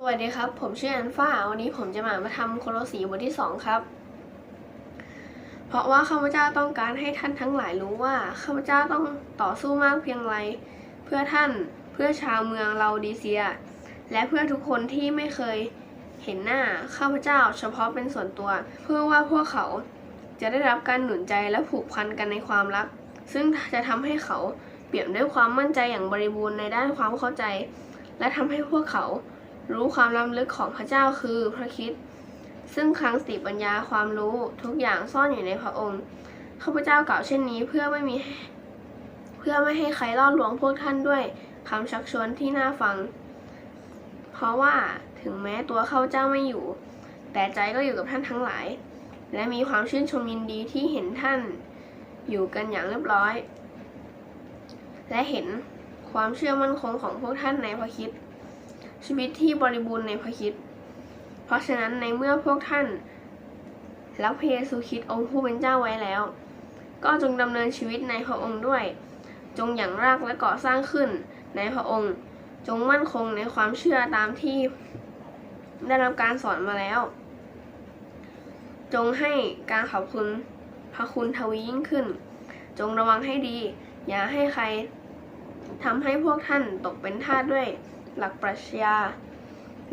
สวัสดีครับ ผมชื่ออันฟ้า วันนี้ผมจะมามาทำโคโลสีบทที่สองครับ เพราะว่าข้าพเจ้าต้องการให้ท่านทั้งหลายรู้ว่าข้าพเจ้าต้องต่อสู้มากเพียงไร เพื่อท่านเพื่อชาวเมืองเราดีเซีย และเพื่อทุกคนที่ไม่เคยเห็นหน้าข้าพเจ้าเฉพาะเป็นส่วนตัว เพื่อว่าพวกเขาจะได้รับการหนุนใจและผูกพันกันในความรัก ซึ่งจะทำให้เขาเปลี่ยนด้วยความมั่นใจอย่างบริบูรณ์ในด้านความเข้าใจ และทำให้พวกเขา รู้ความล้ำลึกของพระเจ้าคือพระคิดซึ่งคลังสติปัญญาความรู้ทุกอย่างซ่อนอยู่ในพระองค์ข้าพเจ้ากล่าวเช่นนี้เพื่อไม่มีเพื่อไม่ให้ใครล่อลวงพวกท่านด้วยคำชักชวนที่น่าฟัง เพราะว่าถึงแม้ตัวข้าพเจ้าไม่อยู่ แต่ใจก็อยู่กับท่านทั้งหลาย และมีความชื่นชมยินดีที่เห็นท่านอยู่กันอย่างเรียบร้อย และเห็นความเชื่อมั่นคงของพวกท่านในพระคิด ชีวิตที่บริบูรณ์ในพระคิด เพราะฉะนั้นในเมื่อพวกท่านรักพระเยซูคริดองค์ผู้เป็นเจ้าไว้แล้ว ก็จงดำเนินชีวิตในพระองค์ด้วย จงอย่างรากและก่อสร้างขึ้นในพระองค์ จงมั่นคงในความเชื่อตามที่ได้รับการสอนมาแล้ว จงให้การขอบคุณพระคุณทวียิ่งขึ้น จงระวังให้ดี อย่าให้ใครทำให้พวกท่านตกเป็นทาสด้วย หลักปรัชญา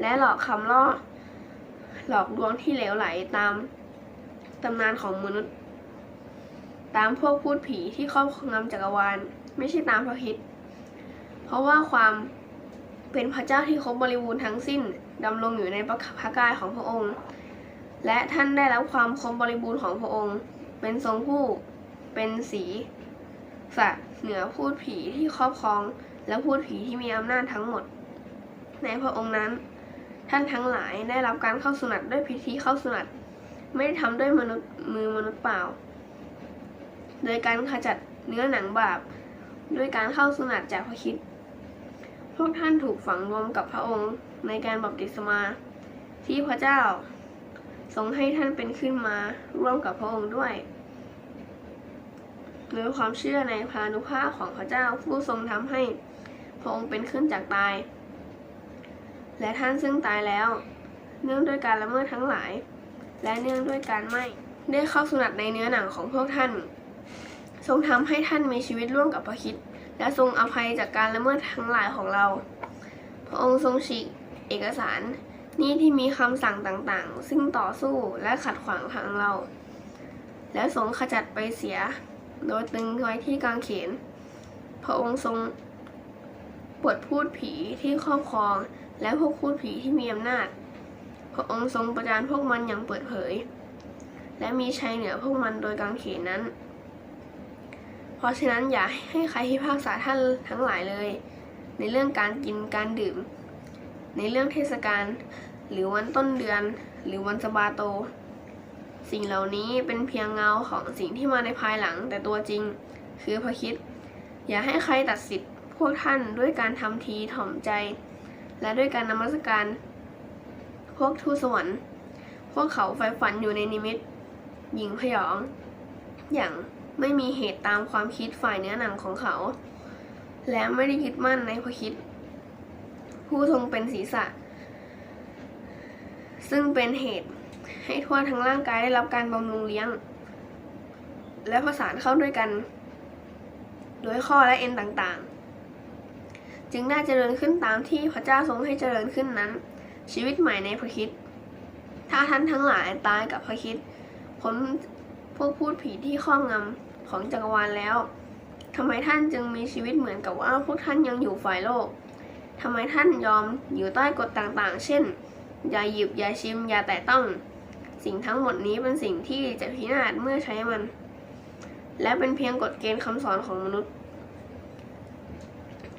และหลอกคำล่อ หลอกลวงที่เหลวไหลตามตำนานของมนุษย์ ตามพวกพูดผีที่ครอบงำจักรวาล ไม่ใช่ตามพระคิด เพราะว่าความเป็นพระเจ้าที่ครบบริบูรณ์ทั้งสิ้นดำรงอยู่ในพระกายของพระองค์ และท่านได้รับความครบบริบูรณ์ของพระองค์ เป็นทรงผู้เป็นสีสัตว์เหนือพูดผีที่ครอบครอง และพูดผีที่มีอำนาจทั้งหมด ในพระองค์นั้น ท่านทั้งหลายได้รับการเข้าสุนัตด้วยพิธีเข้าสุนัตไม่ได้ทำด้วยมนุษย์มือมนุษย์เปล่า โดยการขจัดเนื้อหนังบาปด้วยการเข้าสุนัตจากพระคิดพวกท่านถูกฝังรวมกับพระองค์ในการบัพติศมา ที่พระเจ้า ทรงให้ท่านเป็นขึ้นมาร่วมกับพระองค์ด้วยโดยความเชื่อในพานุภาพของพระเจ้าผู้ทรงทำให้พระองค์เป็นขึ้นจากตาย และท่านซึ่งตายแล้ว เนื่องด้วยการละเมิดทั้งหลาย และเนื่องด้วยการไม่ได้เข้าสุนัตในเนื้อหนังของพวกท่าน ทรงทำให้ท่านมีชีวิตร่วมกับพระคิดและทรงอภัยจากการละเมิดทั้งหลายของเรา พระองค์ทรงฉีกเอกสารนี่ที่มีคำสั่งต่างๆ ซึ่งต่อสู้และขัดขวางทางเรา และทรงขจัดไปเสีย โดยตึงไว้ที่กางเขน พระองค์ทรงปวดพูดผีที่ครอบครอง และพวกพูดผีที่มีอำนาจ พระองค์ทรงประจานพวกมันอย่างเปิดเผย และมีชัยเหนือพวกมันโดยกางเขนนั้น เพราะฉะนั้นอย่าให้ใครพิพากษาท่านทั้งหลายเลย ในเรื่องการกินการดื่ม ในเรื่องเทศกาลหรือวันต้นเดือน หรือวันสบาโต สิ่งเหล่านี้เป็นเพียงเงาของสิ่งที่มาในภายหลังแต่ตัวจริง คือพระคิด อย่าให้ใครตัดสิทธิ์พวกท่านด้วยการทำทีถ่อมใจ และด้วยการนมัสการ พวกทูตสวรรค์ พวกเขาใฝ่ฝันอยู่ในนิมิต หญิงพยอง อย่างไม่มีเหตุตามความคิดฝ่ายเนื้อหนังของเขา และไม่ได้ยึดมั่นในพระคิด ผู้ทรงเป็นศีรษะ ซึ่งเป็นเหตุให้ทั่วทั้งร่างกายได้รับการบำรุงเลี้ยง และประสานเข้าด้วยกัน โดยข้อและเอ็นต่างๆ จึงได้เจริญขึ้นตามที่พระเจ้าทรงให้เจริญขึ้นนั้น ชีวิตใหม่ในพระคิดถ้าท่านทั้งหลายตายกับพระคิดพ้นพวกพูดผีที่ครอบงำของจักรวาลแล้วทำไมท่านจึงมีชีวิตเหมือนกับว่าพวกท่านยังอยู่ฝ่ายโลกทำไมท่านยอมอยู่ใต้กฎต่างๆ เช่น อย่าหยิบ อย่าชิม อย่าแตะต้อง สิ่งทั้งหมดนี้เป็นสิ่งที่จะพินาศเมื่อใช้มัน และเป็นเพียงกฎเกณฑ์คำสอนของมนุษย์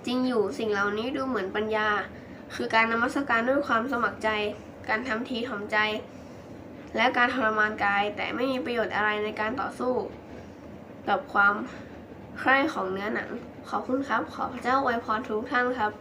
จริงอยู่สิ่งเหล่านี้ดูเหมือนปัญญา คือการนมัสการด้วยความสมัครใจ การทำทีถ่อมใจ และการทรมานกายแต่ไม่มีประโยชน์อะไรในการต่อสู้กับความใคร่ของเนื้อหนัง ขอบคุณครับ ขอพระเจ้าอวยพรทุกท่านครับ